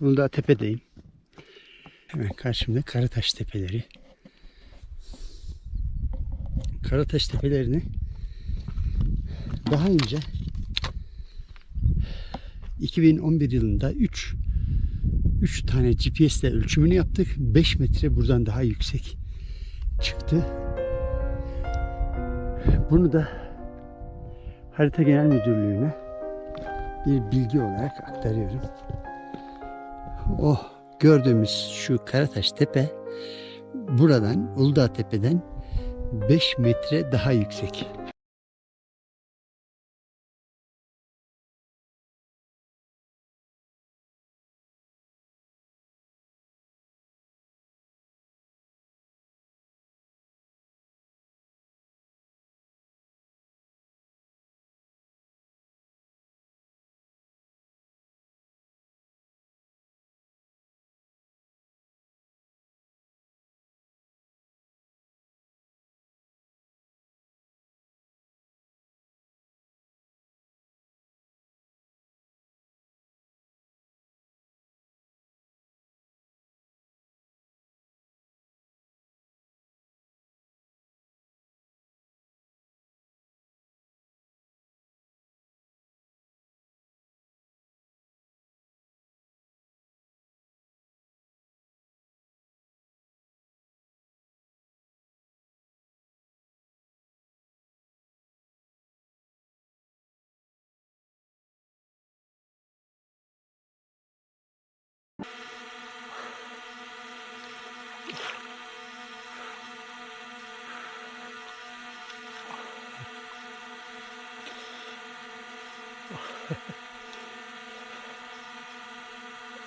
Uludağ Tepe'deyim. Hemen karşımda Karataş Tepeleri. Karataş Tepelerini daha önce 2011 yılında 3 3 tane GPS ile ölçümünü yaptık. 5 metre buradan daha yüksek çıktı. Bunu da Harita Genel Müdürlüğü'ne bir bilgi olarak aktarıyorum. O gördüğümüz şu Karataş Tepe buradan Uludağ Tepe'den 5 metre daha yüksek.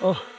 Oh.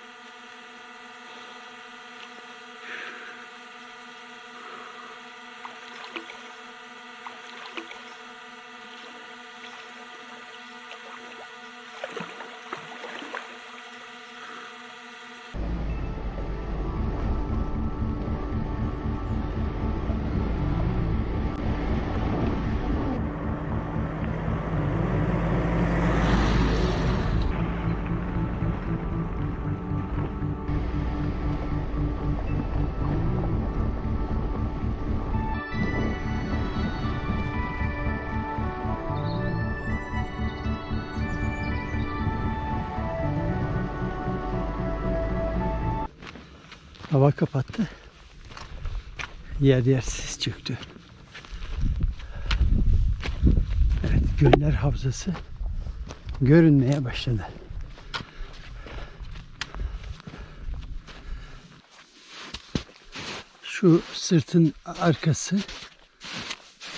Hava kapattı. Yer yer sis çöktü. Evet, Göller Havzası görünmeye başladı. Şu sırtın arkası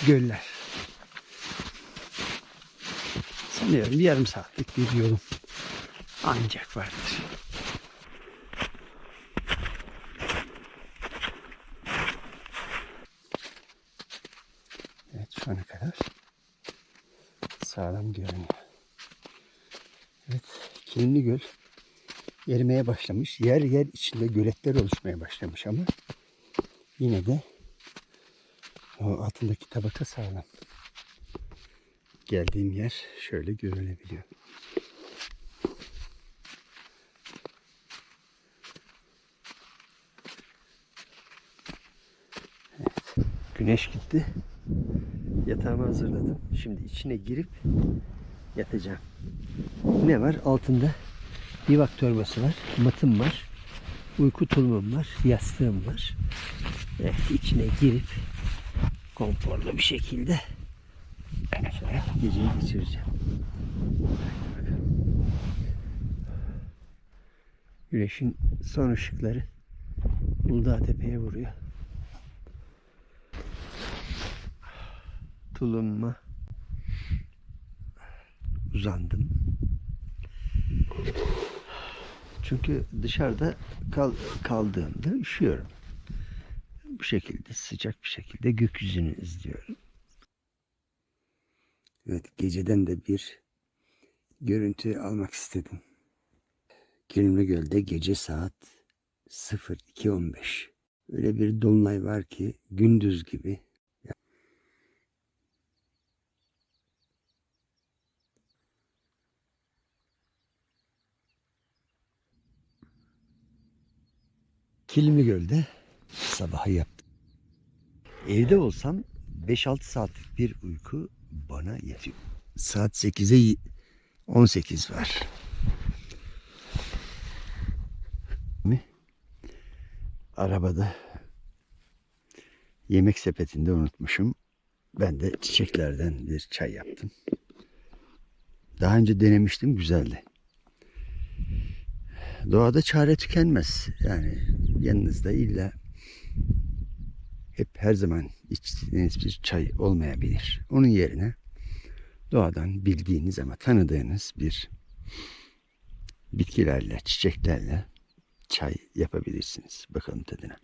göller. Sanıyorum yarım saatlik bir yolum ancak vardır. Ana kadar sağlam görünüyor. Evet Kilimli Göl erimeye başlamış. Yer yer içinde göletler oluşmaya başlamış ama yine de o altındaki tabaka sağlam. Geldiğim yer şöyle görülebiliyor. Evet, güneş gitti. Yatağımı hazırladım. Şimdi içine girip yatacağım. Ne var? Altında bivak torbası var. Matım var. Uyku tulumum var. Yastığım var. Evet içine girip konforlu bir şekilde geceyi geçireceğim. Güneşin son ışıkları Uludağ Tepe'ye vuruyor. Tulumma uzandım. Çünkü dışarıda kal, kaldığımda üşüyorum. Bu şekilde sıcak bir şekilde gökyüzünü izliyorum. Evet geceden de bir görüntü almak istedim. Kilimli Göl'de gece saat 02.15. Öyle bir dolunay var ki gündüz gibi Kilimli Göl'de sabahı yaptım. Evde olsam 5-6 saatlik bir uyku bana yetiyor. Saat 8'e 18 var. Arabada yemek sepetinde unutmuşum. Ben de çiçeklerden bir çay yaptım. Daha önce denemiştim güzeldi. Doğada çare tükenmez. Yani yanınızda illa hep her zaman içtiğiniz bir çay olmayabilir. Onun yerine doğadan bildiğiniz ama tanıdığınız bir bitkilerle, çiçeklerle çay yapabilirsiniz. Bakalım tadına.